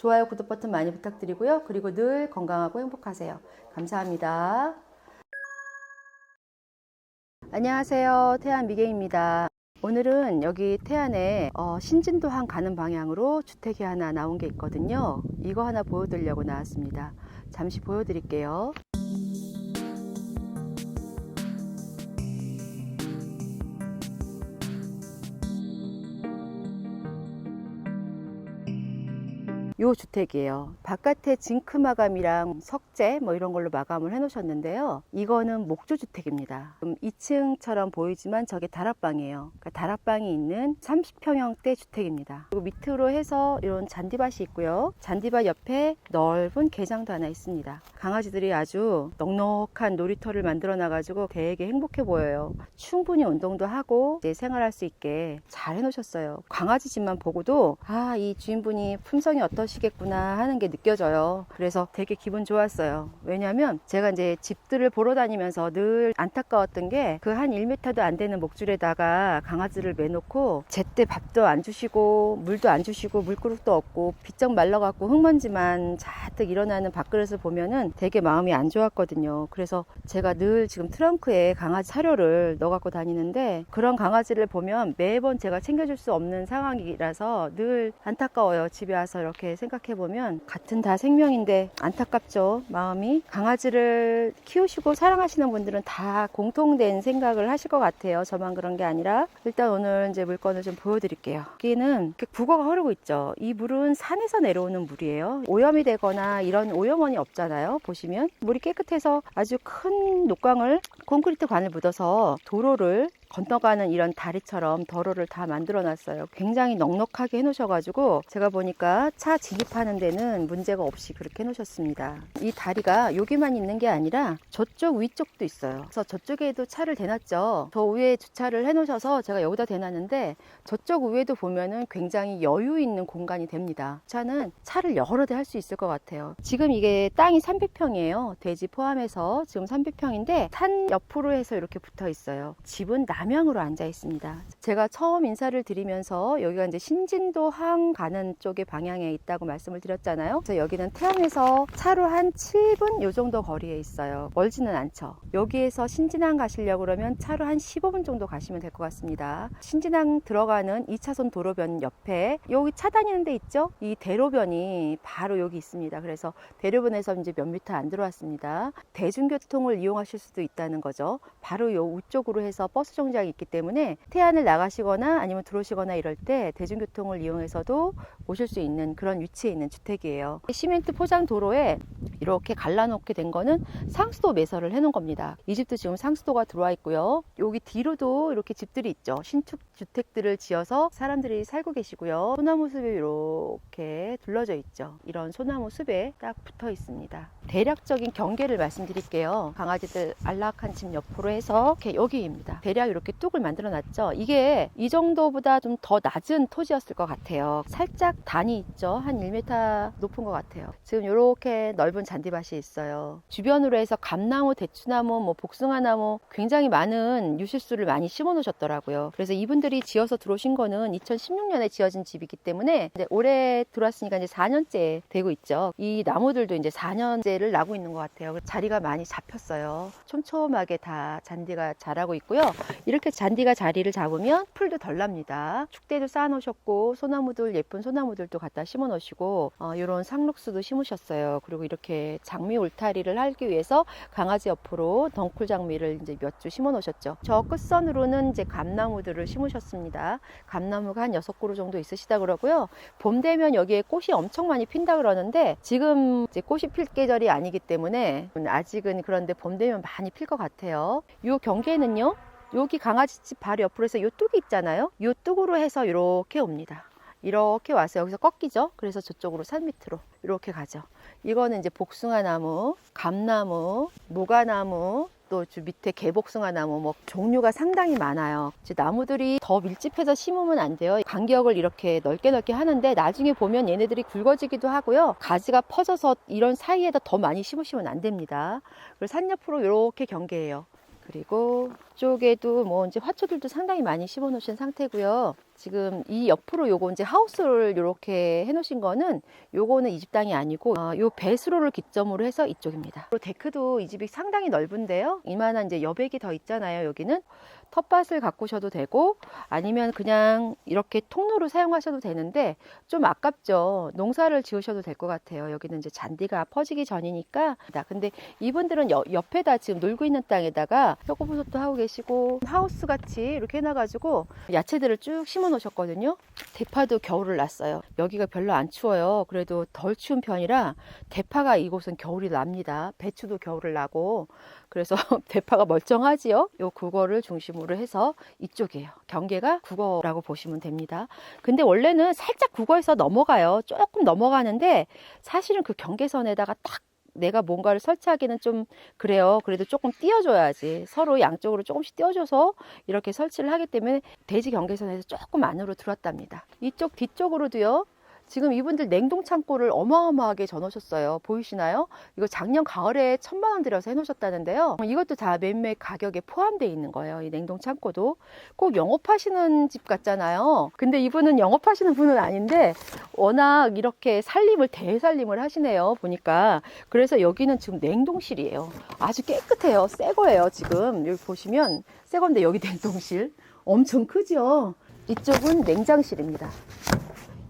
좋아요, 구독 버튼 많이 부탁드리고요. 그리고 늘 건강하고 행복하세요. 감사합니다. 안녕하세요. 태안 미개입니다. 오늘은 여기 태안에 어, 신진도항 가는 방향으로 주택이 하나 나온 게 있거든요. 이거 하나 보여드리려고 나왔습니다. 잠시 보여드릴게요. 요 주택이에요. 바깥에 징크 마감이랑 석재 뭐 이런 걸로 마감을 해 놓으셨는데요. 이거는 목조 주택입니다. 2층처럼 보이지만 저게 다락방이에요. 그러니까 다락방이 있는 30평형대 주택입니다. 그리고 밑으로 해서 이런 잔디밭이 있고요. 잔디밭 옆에 넓은 개장도 하나 있습니다. 강아지들이 아주 넉넉한 놀이터를 만들어 놔 가지고 되게 행복해 보여요. 충분히 운동도 하고 이제 생활할 수 있게 잘 해 놓으셨어요. 강아지 집만 보고도 아 이 주인분이 품성이 어떠 시겠구나 하는 게 느껴져요. 그래서 되게 기분 좋았어요. 왜냐하면 제가 이제 집들을 보러 다니면서 늘 안타까웠던 게 그 한 1m도 안 되는 목줄에다가 강아지를 매놓고 제때 밥도 안 주시고 물도 안 주시고 물그릇도 없고 비쩍 말라갖고 흙먼지만 잔뜩 일어나는 밥그릇을 보면은 되게 마음이 안 좋았거든요. 그래서 제가 늘 지금 트렁크에 강아지 사료를 넣어갖고 다니는데 그런 강아지를 보면 매번 제가 챙겨줄 수 없는 상황이라서 늘 안타까워요. 집에 와서 이렇게 생각해 보면 같은 다 생명인데 안타깝죠. 마음이 강아지를 키우시고 사랑하시는 분들은 다 공통된 생각을 하실 것 같아요. 저만 그런 게 아니라 일단 오늘 이제 물건을 좀 보여드릴게요. 여기는 이렇게 국어가 흐르고 있죠. 이 물은 산에서 내려오는 물이에요. 오염이 되거나 이런 오염원이 없잖아요. 보시면 물이 깨끗해서 아주 큰 녹광을 콘크리트 관을 묻어서 도로를 건너가는 이런 다리처럼 도로를 다 만들어 놨어요. 굉장히 넉넉하게 해 놓으셔가지고 제가 보니까 차 진입하는 데는 문제가 없이 그렇게 해 놓으셨습니다. 이 다리가 여기만 있는 게 아니라 저쪽 위쪽도 있어요. 그래서 저쪽에도 차를 대놨죠. 저 위에 주차를 해 놓으셔서 제가 여기다 대놨는데 저쪽 위에도 보면은 굉장히 여유 있는 공간이 됩니다. 차는 차를 여러 대 할 수 있을 것 같아요. 지금 이게 땅이 300평이에요. 대지 포함해서 지금 300평인데 산 옆으로 해서 이렇게 붙어 있어요. 집은 남향으로 앉아 있습니다. 제가 처음 인사를 드리면서 여기가 이제 신진도 항 가는 쪽의 방향에 있다고 말씀을 드렸잖아요. 그래서 여기는 태안에서 차로 한 7분 요 정도 거리에 있어요. 멀지는 않죠. 여기에서 신진항 가시려고 그러면 차로 한 15분 정도 가시면 될 것 같습니다. 신진항 들어가는 2차선 도로변 옆에 여기 차 다니는 데 있죠? 이 대로변이 바로 여기 있습니다. 그래서 대로변에서 이제 몇 미터 안 들어왔습니다. 대중교통을 이용하실 수도 있다는 거죠. 바로 요 우쪽으로 해서 버스 정 장이 있기 때문에 태안을 나가시거나 아니면 들어오시거나 이럴 때 대중교통을 이용해서도 오실 수 있는 그런 위치에 있는 주택이에요. 시멘트 포장 도로에 이렇게 갈라놓게 된 거는 상수도 매설을 해놓은 겁니다. 이 집도 지금 상수도가 들어와 있고요. 여기 뒤로도 이렇게 집들이 있죠. 신축 주택들을 지어서 사람들이 살고 계시고요. 소나무 숲이 이렇게 둘러져 있죠. 이런 소나무 숲에 딱 붙어 있습니다. 대략적인 경계를 말씀드릴게요. 강아지들 안락한 집 옆으로 해서 이렇게 여기입니다. 대략 이렇게 뚝을 만들어 놨죠. 이게 이 정도보다 좀 더 낮은 토지였을 것 같아요. 살짝 단이 있죠. 한 1m 높은 것 같아요. 지금 이렇게 넓은 잔디밭이 있어요. 주변으로 해서 감나무, 대추나무, 뭐 복숭아나무 굉장히 많은 유실수를 많이 심어 놓으셨더라고요. 그래서 이분들이 지어서 들어오신 거는 2016년에 지어진 집이기 때문에 이제 올해 들어왔으니까 이제 4년째 되고 있죠. 이 나무들도 이제 4년째를 나고 있는 것 같아요. 자리가 많이 잡혔어요. 촘촘하게 다 잔디가 자라고 있고요. 이렇게 잔디가 자리를 잡으면 풀도 덜 납니다. 축대도 쌓아 놓으셨고 소나무들 예쁜 소나무들도 갖다 심어 놓으시고 어, 이런 상록수도 심으셨어요. 그리고 이렇게 장미 울타리를 하기 위해서 강아지 옆으로 덩쿨 장미를 이제 몇 주 심어 놓으셨죠. 저 끝선으로는 이제 감나무들을 심으셨습니다. 감나무가 한 여섯 그루 정도 있으시다 그러고요. 봄 되면 여기에 꽃이 엄청 많이 핀다 그러는데 지금 이제 꽃이 필 계절이 아니기 때문에 아직은 그런데 봄 되면 많이 필 것 같아요. 이 경계는요. 여기 강아지집 바로 옆으로 해서 요 뚝이 있잖아요. 요 뚝으로 해서 이렇게 옵니다. 이렇게 와서 여기서 꺾이죠. 그래서 저쪽으로 산 밑으로 이렇게 가죠. 이거는 이제 복숭아 나무, 감나무, 무가나무, 또저 밑에 개복숭아 나무 뭐 종류가 상당히 많아요. 나무들이 더 밀집해서 심으면 안 돼요. 간격을 이렇게 넓게 넓게 하는데 나중에 보면 얘네들이 굵어지기도 하고요. 가지가 퍼져서 이런 사이에다 더 많이 심으시면 안 됩니다. 그리고 산 옆으로 이렇게 경계해요. 그리고 쪽에도 뭐 이제 화초들도 상당히 많이 심어 놓으신 상태고요. 지금 이 옆으로 요거 이제 하우스를 이렇게 해 놓으신 거는 요거는 이 집 땅이 아니고 어, 요 배수로를 기점으로 해서 이쪽입니다. 그리고 데크도 이 집이 상당히 넓은데요. 이만한 이제 여백이 더 있잖아요. 여기는 텃밭을 가꾸셔도 되고 아니면 그냥 이렇게 통로로 사용하셔도 되는데 좀 아깝죠. 농사를 지으셔도 될 것 같아요. 여기는 이제 잔디가 퍼지기 전이니까. 근데 이분들은 여- 옆에다 지금 놀고 있는 땅에다가 표고버섯도 하고 계시고 하우스 같이 이렇게 해놔가지고 야채들을 쭉 심어 놓으셨거든요. 대파도 겨울을 났어요. 여기가 별로 안 추워요. 그래도 덜 추운 편이라 대파가 이곳은 겨울이 납니다. 배추도 겨울을 나고 그래서 대파가 멀쩡하지요. 요 국어를 중심으로 해서 이쪽이에요. 경계가 국어라고 보시면 됩니다. 근데 원래는 살짝 국어에서 넘어가요. 조금 넘어가는데 사실은 그 경계선에다가 딱 내가 뭔가를 설치하기는 좀 그래요. 그래도 조금 띄워줘야지. 서로 양쪽으로 조금씩 띄워줘서 이렇게 설치를 하기 때문에 대지 경계선에서 조금 안으로 들어왔답니다. 이쪽 뒤쪽으로도요. 지금 이분들 냉동 창고를 어마어마하게 전놓으셨어요. 보이시나요? 이거 작년 가을에 천만 원 들여서 해놓으셨다는데요. 이것도 다 매매 가격에 포함되어 있는 거예요. 이 냉동 창고도 꼭 영업하시는 집 같잖아요. 근데 이분은 영업하시는 분은 아닌데 워낙 이렇게 살림을 대살림을 하시네요. 보니까 그래서 여기는 지금 냉동실이에요. 아주 깨끗해요. 새 거예요. 지금 여기 보시면 새 건데 여기 냉동실 엄청 크죠. 이쪽은 냉장실입니다.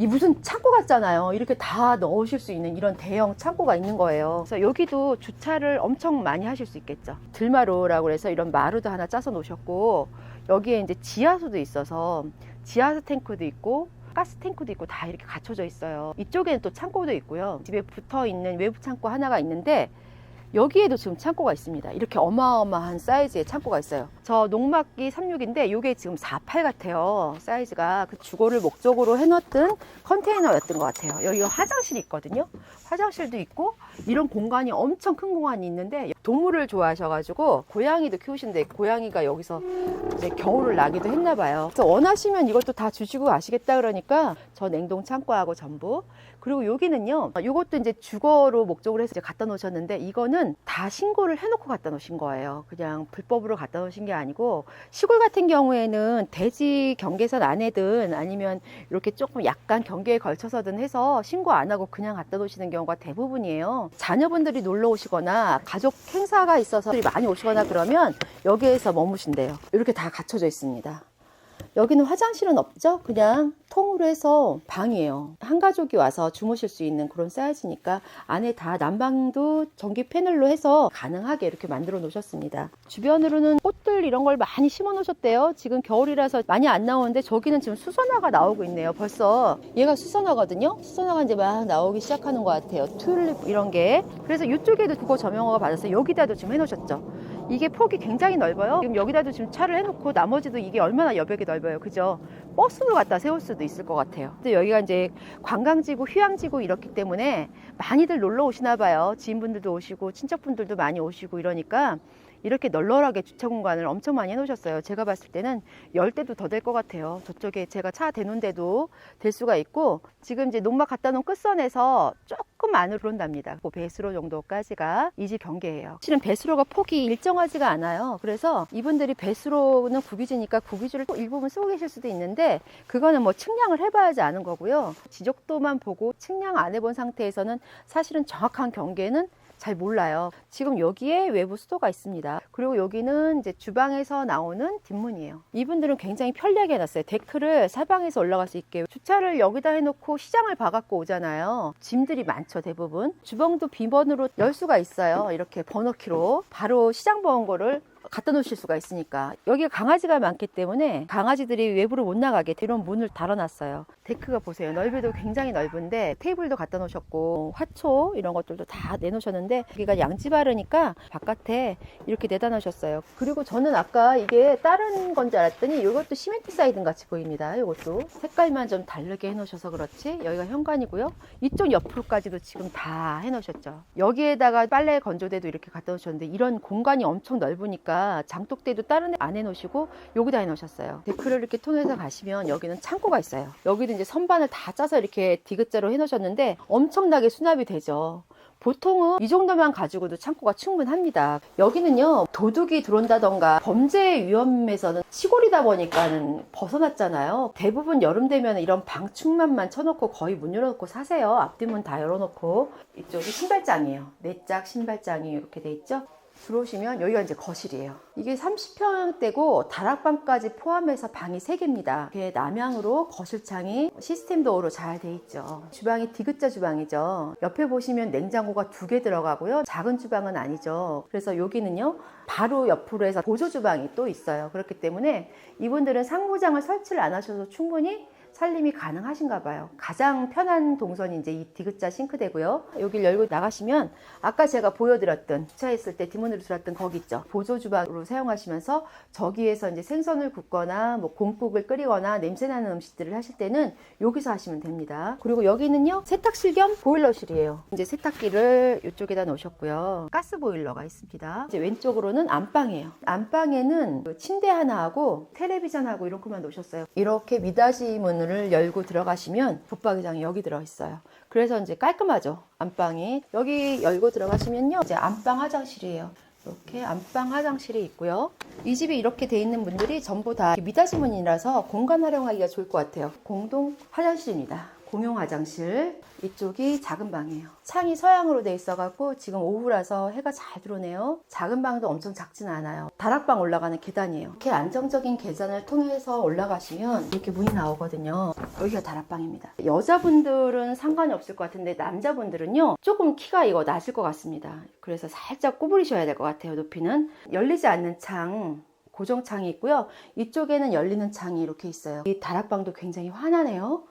이 무슨 창고 같잖아요. 이렇게 다 넣으실 수 있는 이런 대형 창고가 있는 거예요. 그래서 여기도 주차를 엄청 많이 하실 수 있겠죠. 들마루라고 해서 이런 마루도 하나 짜서 놓으셨고 여기에 이제 지하수도 있어서 지하수 탱크도 있고 가스 탱크도 있고 다 이렇게 갖춰져 있어요. 이쪽에는 또 창고도 있고요. 집에 붙어 있는 외부 창고 하나가 있는데 여기에도 지금 창고가 있습니다. 이렇게 어마어마한 사이즈의 창고가 있어요. 저 농막기 36인데 이게 지금 48 같아요. 사이즈가 그 주거를 목적으로 해놨던 컨테이너였던 것 같아요. 여기가 화장실이 있거든요. 화장실도 있고 이런 공간이 엄청 큰 공간이 있는데 동물을 좋아하셔가지고 고양이도 키우신데 고양이가 여기서 이제 겨울을 나기도 했나 봐요. 그래서 원하시면 이것도 다 주시고 가시겠다 그러니까 저 냉동 창고하고 전부 그리고 여기는요. 이것도 이제 주거로 목적으로 해서 이제 갖다 놓으셨는데 이거는 다 신고를 해놓고 갖다 놓으신 거예요. 그냥 불법으로 갖다 놓으신 게 아니고 시골 같은 경우에는 대지 경계선 안에든 아니면 이렇게 조금 약간 경계에 걸쳐서든 해서 신고 안 하고 그냥 갖다 놓으시는 경우가 대부분이에요. 자녀분들이 놀러 오시거나 가족 행사가 있어서 많이 오시거나 그러면 여기에서 머무신대요. 이렇게 다 갖춰져 있습니다. 여기는 화장실은 없죠? 그냥 통으로 해서 방이에요. 한 가족이 와서 주무실 수 있는 그런 사이즈니까 안에 다 난방도 전기 패널로 해서 가능하게 이렇게 만들어 놓으셨습니다. 주변으로는 꽃들 이런 걸 많이 심어 놓으셨대요. 지금 겨울이라서 많이 안 나오는데 저기는 지금 수선화가 나오고 있네요. 벌써 얘가 수선화거든요. 수선화가 이제 막 나오기 시작하는 것 같아요. 튤립 이런 게. 그래서 이쪽에도 그거 저명화가 받았어요. 여기다도 지금 해 놓으셨죠. 이게 폭이 굉장히 넓어요. 지금 여기다도 지금 차를 해놓고 나머지도 이게 얼마나 여백이 넓어요. 그죠? 버스로 갖다 세울 수도 있을 것 같아요. 근데 여기가 이제 관광지고 휴양지고 이렇기 때문에 많이들 놀러 오시나 봐요. 지인분들도 오시고 친척분들도 많이 오시고 이러니까 이렇게 널널하게 주차 공간을 엄청 많이 해놓으셨어요. 제가 봤을 때는 열 대도 더 될 것 같아요. 저쪽에 제가 차 대놓은 데도 될 수가 있고 지금 이제 농막 갖다 놓은 끝선에서 조금 안으로 들어온답니다. 그 배수로 정도까지가 이 집 경계예요. 실은 배수로가 폭이 일정하지가 않아요. 그래서 이분들이 배수로는 구기지니까 구기주를 또 일부분 쓰고 계실 수도 있는데 그거는 뭐 측량을 해봐야지 아는 거고요. 지적도만 보고 측량 안 해본 상태에서는 사실은 정확한 경계는 잘 몰라요. 지금 여기에 외부 수도가 있습니다. 그리고 여기는 이제 주방에서 나오는 뒷문이에요. 이분들은 굉장히 편리하게 해놨어요. 데크를 사방에서 올라갈 수 있게. 주차를 여기다 해놓고 시장을 봐갖고 오잖아요. 짐들이 많죠, 대부분. 주방도 비번으로 열 수가 있어요. 이렇게 번호키로. 바로 시장 번거를 갖다 놓으실 수가 있으니까. 여기가 강아지가 많기 때문에 강아지들이 외부로 못 나가게 이런 문을 달아놨어요. 데크가 보세요. 넓이도 굉장히 넓은데 테이블도 갖다 놓으셨고 화초 이런 것들도 다 내놓으셨는데 여기가 양지바르니까 바깥에 이렇게 내다 놓으셨어요. 그리고 저는 아까 이게 다른 건 줄 알았더니 이것도 시멘트 사이드 같이 보입니다. 이것도. 색깔만 좀 다르게 해놓으셔서 그렇지 여기가 현관이고요. 이쪽 옆으로까지도 지금 다 해놓으셨죠. 여기에다가 빨래 건조대도 이렇게 갖다 놓으셨는데 이런 공간이 엄청 넓으니까 장독대도 다른 데 안 해놓으시고 여기다 해놓으셨어요. 데크를 이렇게 통해서 가시면 여기는 창고가 있어요. 여기도 이제 선반을 다 짜서 이렇게 디귿자로 해놓으셨는데 엄청나게 수납이 되죠. 보통은 이 정도만 가지고도 창고가 충분합니다. 여기는요, 도둑이 들어온다던가 범죄 위험에서는 시골이다 보니까는 벗어났잖아요. 대부분 여름 되면 이런 방충망만 쳐놓고 거의 문 열어놓고 사세요. 앞뒷문 다 열어놓고. 이쪽이 신발장이에요. 내짝 신발장이 이렇게 돼 있죠. 들어오시면 여기가 이제 거실이에요. 이게 30평대고 다락방까지 포함해서 방이 3개입니다. 이렇게 남향으로 거실창이 시스템 도어로 잘 돼 있죠. 주방이 디귿자 주방이죠. 옆에 보시면 냉장고가 두 개 들어가고요. 작은 주방은 아니죠. 그래서 여기는요. 바로 옆으로 해서 보조 주방이 또 있어요. 그렇기 때문에 이분들은 상부장을 설치를 안 하셔도 충분히 살림이 가능하신가 봐요. 가장 편한 동선이 이제 이 디귿자 싱크대고요. 여기를 열고 나가시면 아까 제가 보여드렸던 주차했을 때 뒷문으로 들어왔던 거기 있죠. 보조 주방으로 사용하시면서 저기에서 이제 생선을 굽거나 뭐 곰국을 끓이거나 냄새나는 음식들을 하실 때는 여기서 하시면 됩니다. 그리고 여기는요 세탁실 겸 보일러실이에요. 이제 세탁기를 이쪽에다 놓으셨고요. 가스 보일러가 있습니다. 이제 왼쪽으로는 안방이에요. 안방에는 그 침대 하나하고 텔레비전하고 이런 것만 놓으셨어요. 이렇게 미닫이 문을 열고 들어가시면 붙박이장이 여기 들어있어요. 그래서 이제 깔끔하죠. 안방이. 여기 열고 들어가시면요. 이제 안방 화장실이에요. 이렇게 안방 화장실이 있고요. 이 집이 이렇게 돼 있는 분들이 전부 다 미닫이 문이라서 공간 활용하기가 좋을 것 같아요. 공동 화장실입니다. 공용 화장실. 이쪽이 작은 방이에요. 창이 서양으로 돼 있어 갖고 지금 오후라서 해가 잘 들어오네요. 작은 방도 엄청 작진 않아요. 다락방 올라가는 계단이에요. 이렇게 안정적인 계단을 통해서 올라가시면 이렇게 문이 나오거든요. 여기가 다락방입니다. 여자분들은 상관이 없을 것 같은데 남자분들은요 조금 키가 이거 낮을 것 같습니다. 그래서 살짝 구부리셔야 될 것 같아요. 높이는 열리지 않는 창 고정창이 있고요. 이쪽에는 열리는 창이 이렇게 있어요. 이 다락방도 굉장히 환하네요.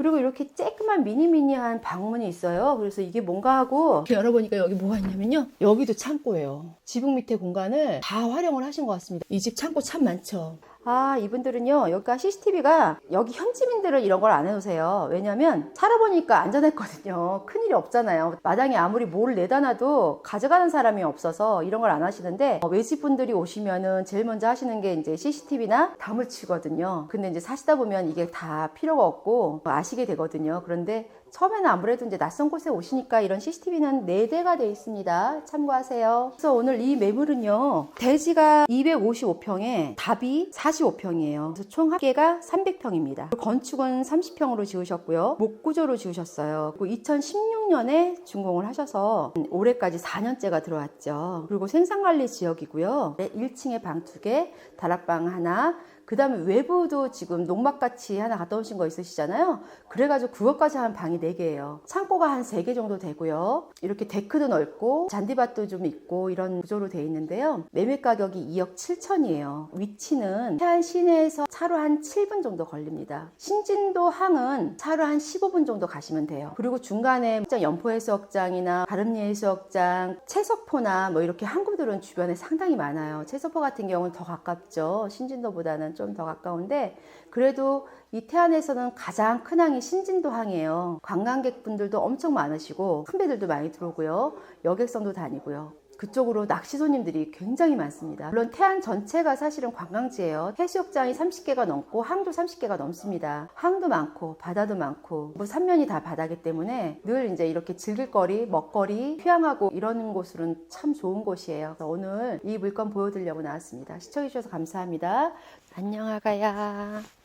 그리고 이렇게 쬐끄만 미니미니한 방문이 있어요. 그래서 이게 뭔가 하고 열어보니까 여기 뭐가 있냐면요. 여기도 창고예요. 지붕 밑에 공간을 다 활용을 하신 것 같습니다. 이 집 창고 참 많죠. 아, 이분들은요, 여기가 CCTV가 여기 현지민들은 이런 걸 안 해놓으세요. 왜냐면 살아보니까 안전했거든요. 큰일이 없잖아요. 마당에 아무리 뭘 내다 놔도 가져가는 사람이 없어서 이런 걸 안 하시는데 어, 외집분들이 오시면은 제일 먼저 하시는 게 이제 CCTV나 담을 치거든요. 근데 이제 사시다 보면 이게 다 필요가 없고 아시게 되거든요. 그런데 처음에는 아무래도 이제 낯선 곳에 오시니까 이런 CCTV는 4대가 돼 있습니다. 참고하세요. 그래서 오늘 이 매물은요. 대지가 255평에 답이 45평이에요. 그래서 총 합계가 300평입니다. 건축은 30평으로 지으셨고요. 목구조로 지으셨어요. 그리고 2016년에 준공을 하셔서 올해까지 4년째가 들어왔죠. 그리고 생산관리 지역이고요. 1층에 방 2개, 다락방 하나, 그 다음에 외부도 지금 농막같이 하나 갔다 오신 거 있으시잖아요. 그래가지고 그것까지 한 방이 4개예요. 창고가 한 3개 정도 되고요. 이렇게 데크도 넓고 잔디밭도 좀 있고 이런 구조로 되어 있는데요. 매매 가격이 2억 7천이에요. 위치는 태안 시내에서 차로 한 7분 정도 걸립니다. 신진도 항은 차로 한 15분 정도 가시면 돼요. 그리고 중간에 연포해수욕장이나 바름리해수욕장, 채석포나 뭐 이렇게 항구들은 주변에 상당히 많아요. 채석포 같은 경우는 더 가깝죠. 신진도보다는 좀 더 가까운데 그래도 이 태안에서는 가장 큰 항이 신진도 항이에요. 관광객분들도 엄청 많으시고 큰 배들도 많이 들어오고요. 여객선도 다니고요. 그쪽으로 낚시 손님들이 굉장히 많습니다. 물론 태안 전체가 사실은 관광지예요. 해수욕장이 30개가 넘고 항도 30개가 넘습니다. 항도 많고 바다도 많고 뭐 삼면이 다 바다기 때문에 늘 이제 이렇게 즐길 거리, 먹거리, 휴양하고 이러는 곳으로는 참 좋은 곳이에요. 오늘 이 물건 보여드리려고 나왔습니다. 시청해주셔서 감사합니다. 안녕 아가야.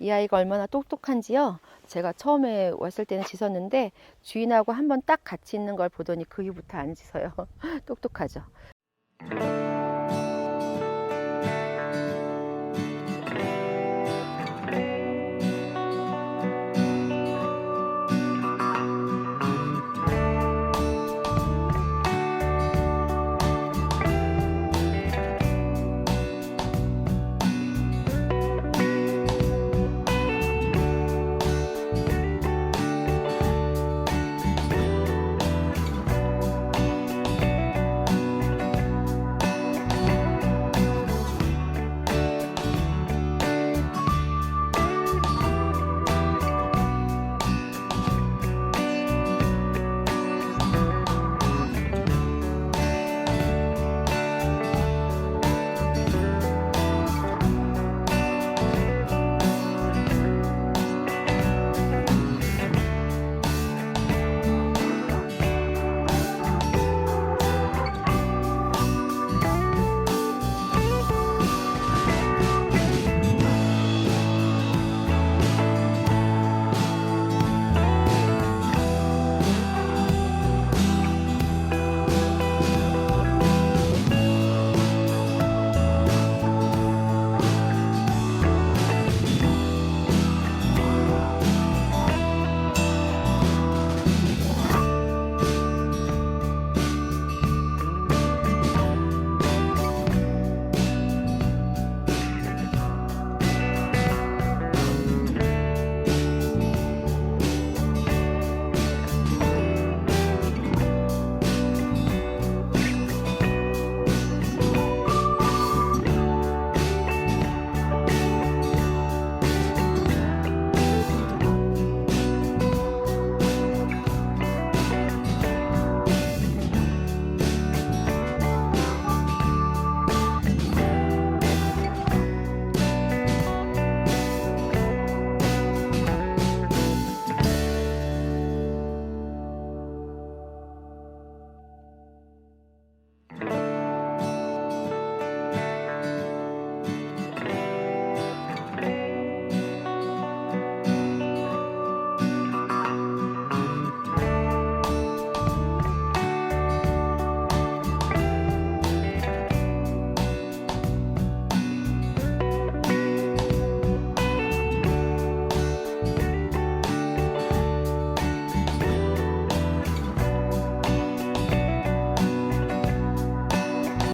이 아이가 얼마나 똑똑한지요. 제가 처음에 왔을 때는 짖었는데 주인하고 한번 딱 같이 있는 걸 보더니 그 이후부터 안 짖어요. 똑똑하죠.